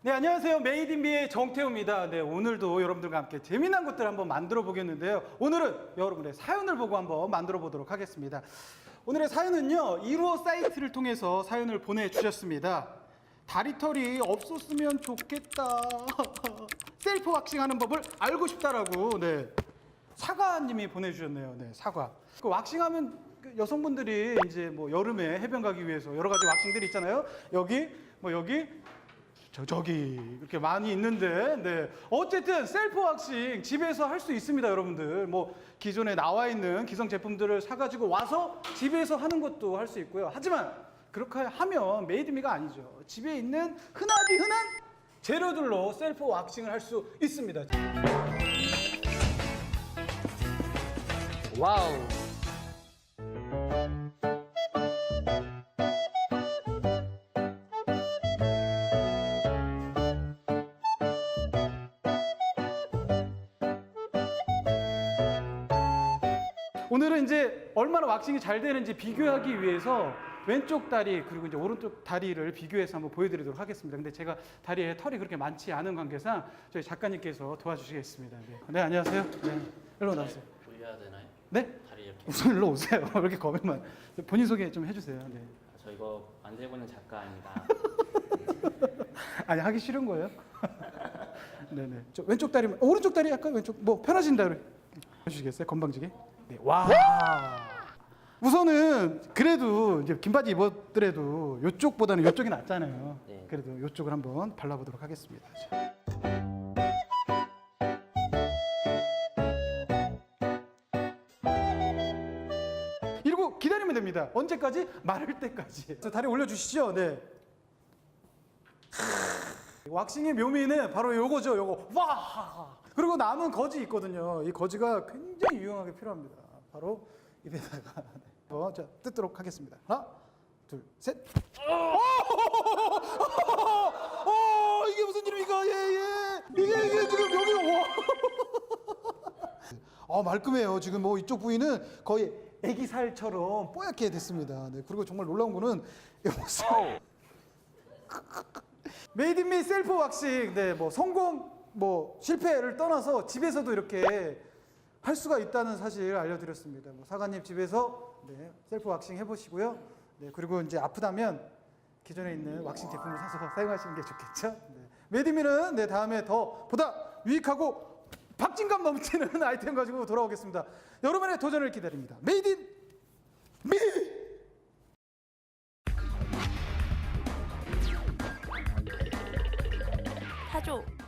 네, 안녕하세요. 메이드 인비의 정태우입니다. 네, 오늘도 여러분들과 함께 재미난 것들 한번 만들어 보겠는데요. 오늘은 여러분의 사연을 보고 한번 만들어 보도록 하겠습니다. 오늘의 사연은요, 1호 사이트를 통해서 사연을 보내주셨습니다. 다리털이 없었으면 좋겠다. 셀프 왁싱 하는 법을 알고 싶다라고, 네. 사과님이 보내주셨네요. 네, 사과. 그 왁싱하면 그 여성분들이 이제 뭐 여름에 해변 가기 위해서 여러 가지 왁싱들이 있잖아요. 여기, 뭐 여기, 저 저기 이렇게 많이 있는데 네. 어쨌든 셀프 왁싱 집에서 할 수 있습니다 여러분들. 뭐 기존에 나와 있는 기성 제품들을 사가지고 와서 집에서 하는 것도 할 수 있고요. 하지만 그렇게 하면 메이드미가 아니죠. 집에 있는 흔하디 흔한 재료들로 셀프 왁싱을 할 수 있습니다. 와우. 오늘은 이제 얼마나 왁싱이 잘 되는지 비교하기 위해서 왼쪽 다리 그리고 이제 오른쪽 다리를 비교해서 한번 보여드리도록 하겠습니다. 근데 제가 다리에 털이 그렇게 많지 않은 관계상 저희 작가님께서 도와주시겠습니다. 네, 네 안녕하세요. 네, 일로 나오세요. 올려야 되나요? 네, 다리 이렇게. 우선 일로 오세요. 왜 이렇게 거면만 본인 소개 좀 해주세요. 네. 아, 저 이거 만들고 있는 작가입니다. 아니 하기 싫은 거예요? 네네. 저 왼쪽 다리만 오른쪽 다리 약간 왼쪽 뭐 편하신다 그래. 해주시겠어요? 건방지게. 네. 와. 우선은 그래도 이제 긴 바지 입었더라도 이쪽보다는 이쪽이 낫잖아요. 네. 그래도 이쪽을 한번 발라보도록 하겠습니다. 자. 이러고 기다리면 됩니다. 언제까지? 마를 때까지. 자, 다리 올려주시죠. 네. 왁싱의 묘미는 바로 요거죠, 요거. 와! 그리고 남은 거지 있거든요. 이 거지가 굉장히 유용하게 필요합니다. 바로 입에다가. 네. 어, 자, 뜯도록 하겠습니다. 하나, 둘, 셋. 어! 어! 이게 무슨 일입니까? 예, 예. 이게, 이게 지금 여기, 와. 어, 말끔해요. 지금 뭐 이쪽 부위는 거의 애기 살처럼 뽀얗게 됐습니다. 네, 그리고 정말 놀라운 거는 이 모습. 메이드 인미 셀프 왁싱 네 뭐 성공 뭐 실패를 떠나서 집에서도 이렇게 할 수가 있다는 사실 알려드렸습니다. 뭐 사관님 집에서 네 셀프 왁싱 해보시고요. 네 그리고 이제 아프다면 기존에 있는 왁싱 제품을 사서 사용하시는 게 좋겠죠. 네. 메이드 인미는 네 다음에 더 보다 유익하고 박진감 넘치는 아이템 가지고 돌아오겠습니다. 여러분의 도전을 기다립니다. 메이드 인 미. 타조